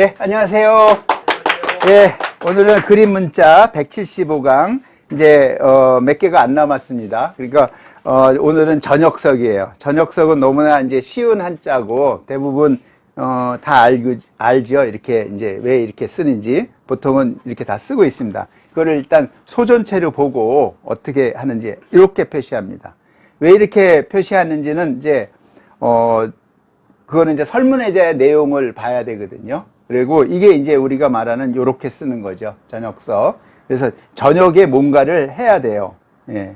예, 안녕하세요. 예, 오늘은 그림 문자 175강 이제 어, 몇 개가 안 남았습니다. 그러니까 어, 오늘은 전역석이에요. 전역석은 너무나 이제 쉬운 한자고 대부분 어, 다 알고 알죠. 이렇게 이제 왜 이렇게 쓰는지 보통은 이렇게 다 쓰고 있습니다. 그거를 일단 소전체를 보고 어떻게 하는지 이렇게 표시합니다. 왜 이렇게 표시하는지는 이제 어 그거는 이제 설문해자의 내용을 봐야 되거든요. 그리고 이게 이제 우리가 말하는 요렇게 쓰는 거죠. 저녁서. 그래서 저녁에 뭔가를 해야 돼요. 예.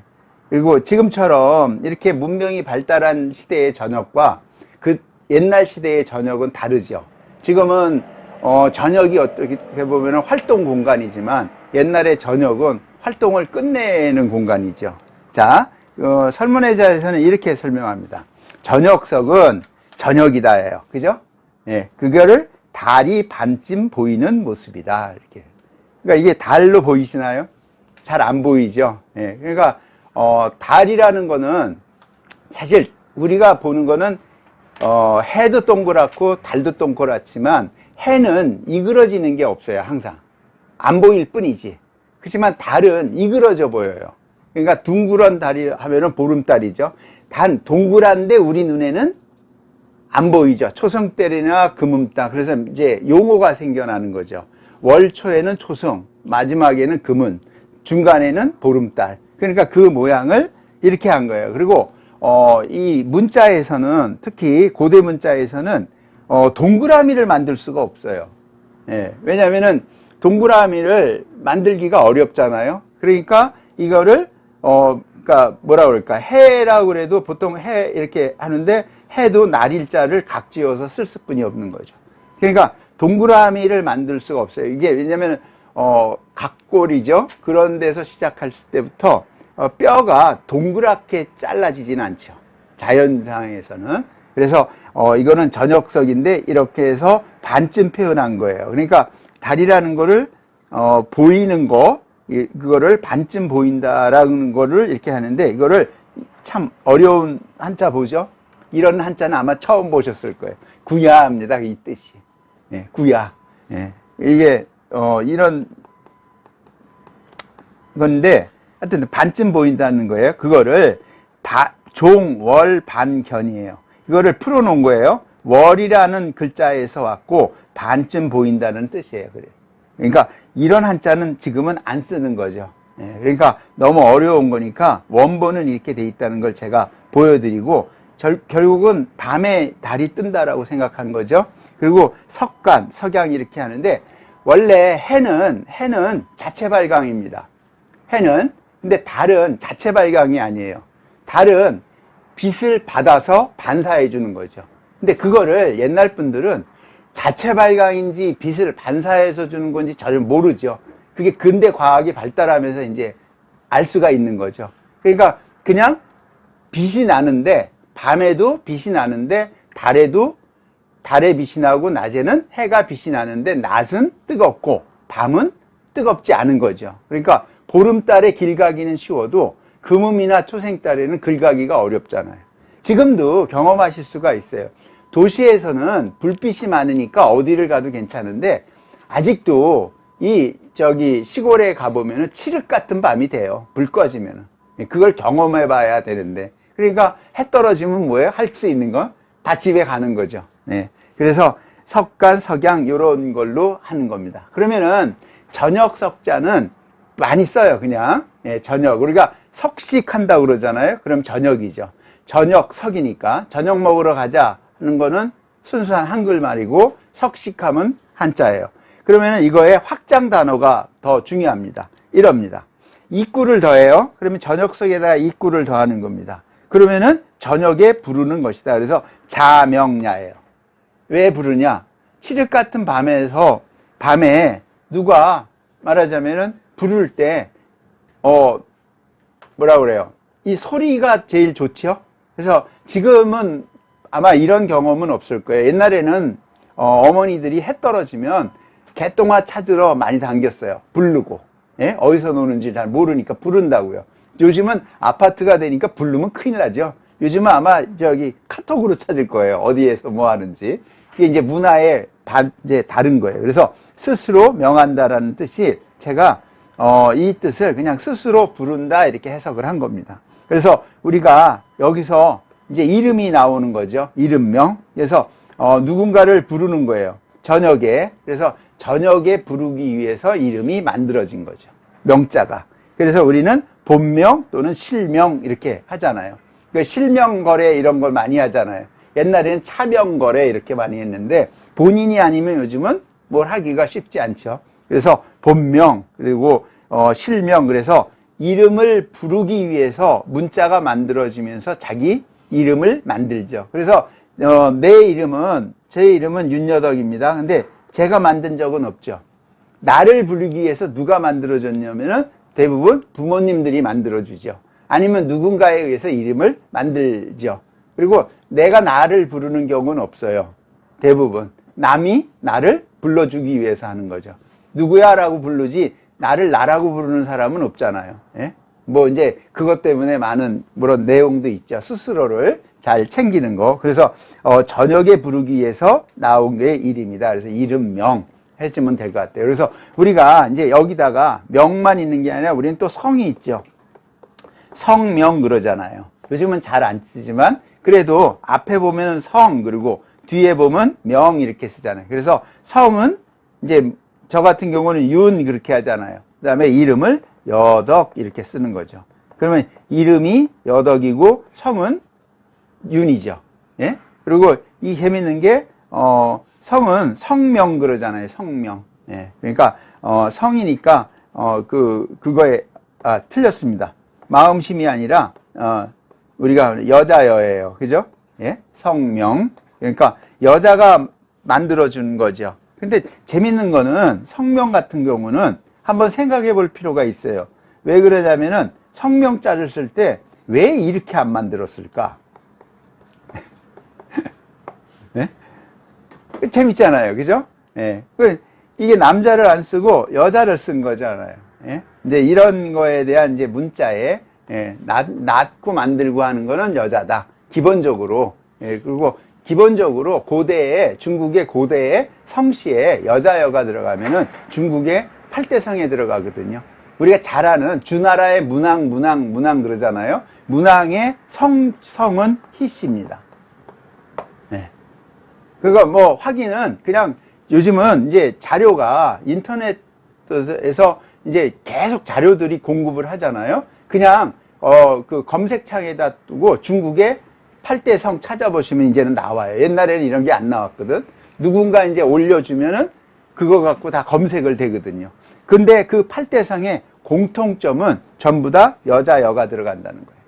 그리고 지금처럼 이렇게 문명이 발달한 시대의 저녁과 그 옛날 시대의 저녁은 다르죠. 지금은 어, 저녁이 어떻게 보면 활동 공간이지만 옛날의 저녁은 활동을 끝내는 공간이죠. 자, 어, 설문해자에서는 이렇게 설명합니다. 저녁석은 저녁이다예요. 그죠? 예, 그거를 달이 반쯤 보이는 모습이다. 이렇게. 그러니까 이게 달로 보이시나요? 잘 안 보이죠? 예, 그러니까, 어, 달이라는 거는 사실 우리가 보는 거는 어, 해도 동그랗고 달도 동그랗지만 해는 이그러지는 게 없어요. 항상. 안 보일 뿐이지. 그렇지만 달은 이그러져 보여요. 그러니까 둥그런 달이 하면은 보름달이죠. 단 동그란데 우리 눈에는 안 보이죠. 초성달이나 금음달. 그래서 이제 용어가 생겨나는 거죠. 월초에는 초성, 마지막에는 금은, 중간에는 보름달. 그러니까 그 모양을 이렇게 한 거예요. 그리고 어, 이 문자에서는 특히 고대 문자에서는 어, 동그라미를 만들 수가 없어요. 예, 왜냐하면은 동그라미를 만들기가 어렵잖아요. 그러니까 이거를 어, 그러니까 뭐라 그럴까 해라고 그래도 보통 해 이렇게 하는데 해도 날일자를 각지어서 쓸 수뿐이 없는 거죠. 그러니까 동그라미를 만들 수가 없어요. 이게 왜냐면 어, 각골이죠. 그런 데서 시작할 때부터 어, 뼈가 동그랗게 잘라지진 않죠. 자연상에서는. 그래서 어, 이거는 전역석인데 이렇게 해서 반쯤 표현한 거예요. 그러니까 달이라는 거를 어, 보이는 거 이, 그거를 반쯤 보인다라는 거를 이렇게 하는데 이거를 참 어려운 한자 보죠. 이런 한자는 아마 처음 보셨을 거예요. 구야입니다. 이 뜻이. 예, 구야. 예, 이게 어, 이런 건데 하여튼 반쯤 보인다는 거예요. 그거를 바, 종, 월, 반, 견이에요. 이거를 풀어놓은 거예요. 월이라는 글자에서 왔고 반쯤 보인다는 뜻이에요. 그래. 그러니까 이런 한자는 지금은 안 쓰는 거죠. 예, 그러니까 너무 어려운 거니까 원본은 이렇게 돼 있다는 걸 제가 보여드리고 절, 결국은 밤에 달이 뜬다라고 생각한 거죠. 그리고 석간, 석양 이렇게 하는데 원래 해는 해는 자체 발광입니다. 해는 근데 달은 자체 발광이 아니에요. 달은 빛을 받아서 반사해 주는 거죠. 근데 그거를 옛날 분들은 자체 발광인지 빛을 반사해서 주는 건지 전혀 모르죠. 그게 근대 과학이 발달하면서 이제 알 수가 있는 거죠. 그러니까 그냥 빛이 나는데 밤에도 빛이 나는데 달에도 달에 빛이 나고 낮에는 해가 빛이 나는데 낮은 뜨겁고 밤은 뜨겁지 않은 거죠. 그러니까 보름달에 길 가기는 쉬워도 금음이나 초생달에는 길 가기가 어렵잖아요. 지금도 경험하실 수가 있어요. 도시에서는 불빛이 많으니까 어디를 가도 괜찮은데 아직도 이 저기 시골에 가보면은 칠흑 같은 밤이 돼요. 불 꺼지면은. 그걸 경험해 봐야 되는데. 그러니까 해 떨어지면 뭐예요? 할 수 있는 건 다 집에 가는 거죠. 네. 그래서 석간, 석양 요런 걸로 하는 겁니다. 그러면은 저녁 석자는 많이 써요. 그냥 예, 저녁. 우리가 석식 한다 고 그러잖아요. 그럼 저녁이죠. 저녁 석이니까 저녁 먹으러 가자 하는 거는 순수한 한글말이고 석식하면 한자예요. 그러면 이거에 확장 단어가 더 중요합니다. 이럽니다. 입구를 더해요. 그러면 저녁석에다가 입구를 더하는 겁니다. 그러면은 저녁에 부르는 것이다. 그래서 자명야예요. 왜 부르냐? 칠흑 같은 밤에서 밤에 누가 말하자면은 부를 때 어 뭐라 그래요? 이 소리가 제일 좋죠. 그래서 지금은 아마 이런 경험은 없을 거예요. 옛날에는 어, 머니들이해 떨어지면 개똥아 찾으러 많이 당겼어요. 부르고. 예? 어디서 노는지 잘 모르니까 부른다고요. 요즘은 아파트가 되니까 부르면 큰일 나죠. 요즘은 아마 저기 카톡으로 찾을 거예요. 어디에서 뭐 하는지. 이게 이제 문화의 바, 이제 다른 거예요. 그래서 스스로 명한다라는 뜻이 제가 어, 이 뜻을 그냥 스스로 부른다 이렇게 해석을 한 겁니다. 그래서 우리가 여기서 이제 이름이 나오는 거죠. 이름명. 그래서 어, 누군가를 부르는 거예요. 저녁에. 그래서 저녁에 부르기 위해서 이름이 만들어진 거죠. 명자가. 그래서 우리는 본명 또는 실명 이렇게 하잖아요. 그 실명 거래 이런 걸 많이 하잖아요. 옛날에는 차명 거래 이렇게 많이 했는데 본인이 아니면 요즘은 뭘 하기가 쉽지 않죠. 그래서 본명 그리고 어, 실명 그래서 이름을 부르기 위해서 문자가 만들어지면서 자기 이름을 만들죠. 그래서 어, 내 이름은 제 이름은 윤여덕입니다. 근데 제가 만든 적은 없죠. 나를 부르기 위해서 누가 만들어줬냐면은 대부분 부모님들이 만들어주죠. 아니면 누군가에 의해서 이름을 만들죠. 그리고 내가 나를 부르는 경우는 없어요. 대부분. 남이 나를 불러주기 위해서 하는 거죠. 누구야? 라고 부르지, 나를 나라고 부르는 사람은 없잖아요. 예? 뭐 이제 그것 때문에 많은 그런 내용도 있죠. 스스로를 잘 챙기는 거. 그래서 어, 저녁에 부르기 위해서 나온 게 이름이다. 그래서 이름명 해주면 될 것 같아요. 그래서 우리가 이제 여기다가 명만 있는 게 아니라 우리는 또 성이 있죠. 성명 그러잖아요. 요즘은 잘 안 쓰지만 그래도 앞에 보면 성 그리고 뒤에 보면 명 이렇게 쓰잖아요. 그래서 성은 이제 저 같은 경우는 윤 그렇게 하잖아요. 그 다음에 이름을 여덕 이렇게 쓰는 거죠. 그러면 이름이 여덕이고 성은 윤이죠. 예? 그리고 이 재밌는 게, 어, 성은 성명 그러잖아요. 성명. 예. 그러니까, 어, 성이니까, 어, 그, 그거에, 아, 틀렸습니다. 마음심이 아니라, 어, 우리가 여자여예요. 그죠? 예? 성명. 그러니까 여자가 만들어 준 거죠. 근데 재밌는 거는 성명 같은 경우는 한번 생각해 볼 필요가 있어요. 왜 그러냐면은 성명자를 쓸 때 왜 이렇게 안 만들었을까? 네? 재밌잖아요. 그죠? 예. 그 이게 남자를 안 쓰고 여자를 쓴 거잖아요. 예? 근데 이런 거에 대한 이제 문자에 예, 낳, 낳고 만들고 하는 거는 여자다. 기본적으로. 예, 그리고 기본적으로 고대에, 중국의 고대에 성씨에 여자여가 들어가면은 중국의 팔대성에 들어가거든요. 우리가 잘 아는 주나라의 문왕, 문왕, 문왕 그러잖아요. 문왕의 성, 성은 희씨입니다. 네. 그거 뭐 확인은 그냥 요즘은 이제 자료가 인터넷에서 이제 계속 자료들이 공급을 하잖아요. 그냥 어 그 검색창에다 두고 중국의 8대 성 찾아보시면 이제는 나와요. 옛날에는 이런 게 안 나왔거든. 누군가 이제 올려주면은 그거 갖고 다 검색을 되거든요. 근데 그 8대 성의 공통점은 전부 다 여자 여가 들어간다는 거예요.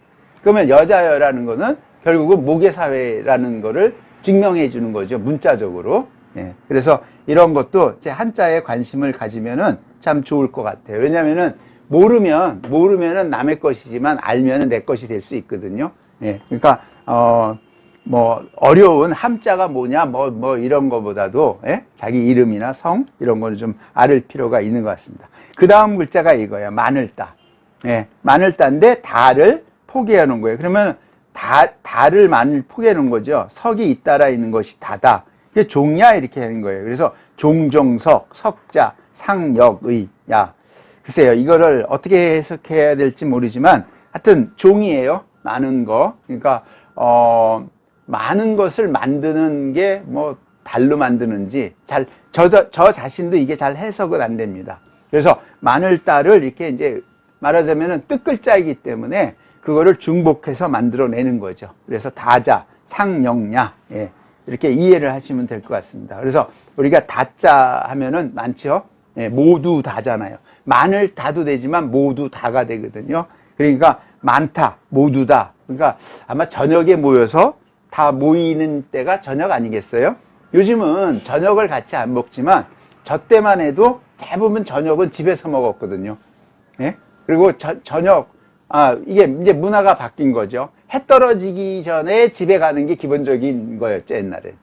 그러면 여자 여라는 거는 결국은 모계 사회라는 거를 증명해 주는 거죠. 문자적으로. 예. 그래서 이런 것도 제 한자에 관심을 가지면은 참 좋을 것 같아요. 왜냐면은 모르면, 모르면은 남의 것이지만 알면은 내 것이 될 수 있거든요. 예. 그러니까, 어, 뭐, 어려운 함자가 뭐냐, 뭐, 뭐, 이런 거보다도, 예? 자기 이름이나 성, 이런 거를 좀 알을 필요가 있는 것 같습니다. 그 다음 글자가 이거예요. 마늘따. 예. 마늘따인데, 포기해 놓은 거예요. 그러면, 다, 다를 마늘 놓은 거죠. 석이 잇따라 있는 것이 다다. 이게 종야, 이렇게 하는 거예요. 그래서 종종석, 석자, 상역의, 야. 글쎄요, 이거를 어떻게 해석해야 될지 모르지만, 하여튼 종이에요. 많은 거. 그러니까, 어, 많은 것을 만드는 게 뭐 달로 만드는지 잘, 저, 저, 저 자신도 이게 잘 해석은 안 됩니다. 그래서 마늘따를 이렇게 이제 말하자면은 뜻글자이기 때문에 그거를 중복해서 만들어내는 거죠. 그래서 다자, 상영야, 예, 이렇게 이해를 하시면 될 것 같습니다. 그래서 우리가 다자 하면은 많죠? 예, 모두 다잖아요. 마늘 다도 되지만 모두 다가 되거든요. 그러니까 많다, 모두 다. 그러니까 아마 저녁에 모여서 다 모이는 때가 저녁 아니겠어요? 요즘은 저녁을 같이 안 먹지만 저 때만 해도 대부분 저녁은 집에서 먹었거든요. 예? 그리고 저, 저녁, 아, 이게 이제 문화가 바뀐 거죠. 해 떨어지기 전에 집에 가는 게 기본적인 거였죠, 옛날에.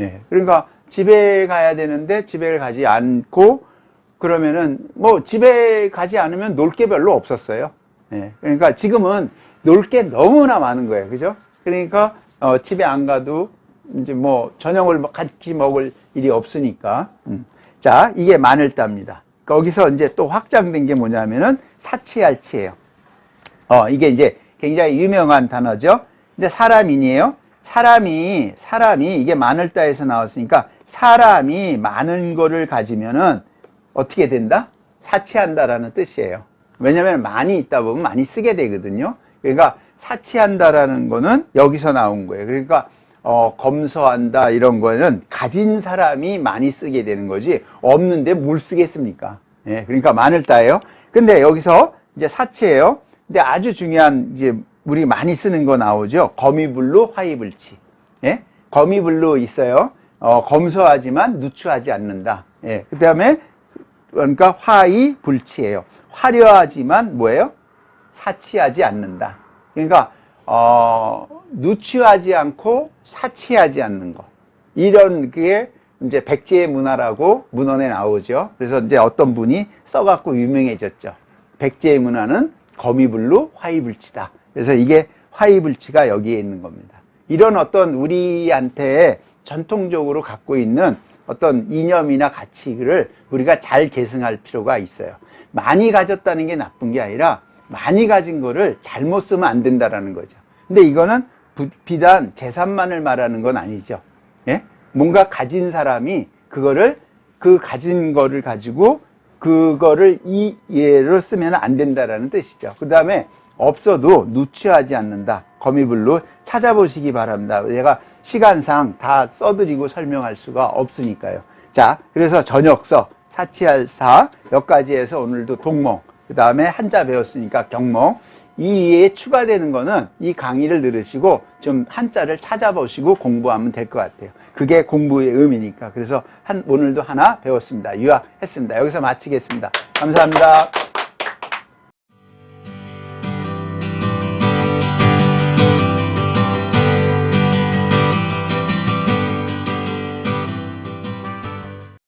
예. 그러니까 집에 가야 되는데 집에 가지 않고 그러면은 뭐 집에 가지 않으면 놀 게 별로 없었어요. 예. 그러니까 지금은 놀 게 너무나 많은 거예요. 그죠? 그러니까 어, 집에 안 가도 이제 뭐 저녁을 뭐 같이 먹을 일이 없으니까. 음. 자, 이게 마늘따입니다. 거기서 이제 또 확장된 게 뭐냐면은 사치할치예요. 어, 이게 이제 굉장히 유명한 단어죠. 근데 사람인이에요. 사람이, 사람이, 이게 마늘따에서 나왔으니까 사람이 많은 거를 가지면은 어떻게 된다? 사치한다라는 뜻이에요. 왜냐면 많이 있다 보면 많이 쓰게 되거든요. 그러니까 사치한다라는 거는 여기서 나온 거예요. 그러니까 어, 검소한다 이런 거는 가진 사람이 많이 쓰게 되는 거지 없는데 뭘 쓰겠습니까? 예, 그러니까 많을 따예요. 근데 여기서 이제 사치예요. 근데 아주 중요한 이제 우리 많이 쓰는 거 나오죠. 거미불로 화이불치. 예? 거미불로 있어요. 어, 검소하지만 누추하지 않는다. 예. 그다음에 그러니까 화이불치예요. 화려하지만 뭐예요? 사치하지 않는다. 그러니까 어, 누추하지 않고 사치하지 않는 것. 이런 게 이제 백제의 문화라고 문헌에 나오죠. 그래서 이제 어떤 분이 써갖고 유명해졌죠. 백제의 문화는 거미불로 화이불치다. 그래서 이게 화이불치가 여기에 있는 겁니다. 이런 어떤 우리한테 전통적으로 갖고 있는 어떤 이념이나 가치를 우리가 잘 계승할 필요가 있어요. 많이 가졌다는 게 나쁜 게 아니라 많이 가진 거를 잘못 쓰면 안 된다라는 거죠. 근데 이거는 부- 비단 재산만을 말하는 건 아니죠. 예? 뭔가 가진 사람이 그거를 그 가진 거를 가지고 그거를 이 예로 쓰면 안 된다라는 뜻이죠. 그 다음에 없어도 누추하지 않는다. 거미불로 찾아보시기 바랍니다. 제가 시간상 다 써드리고 설명할 수가 없으니까요. 자, 그래서 저녁서, 사치할 사, 여기까지 해서 오늘도 동몽, 그 다음에 한자 배웠으니까 이 이에 추가되는 거는 이 강의를 들으시고 좀 한자를 찾아보시고 공부하면 될 것 같아요. 그게 공부의 의미니까. 그래서 한, 오늘도 하나 배웠습니다. 유학했습니다. 여기서 마치겠습니다. 감사합니다.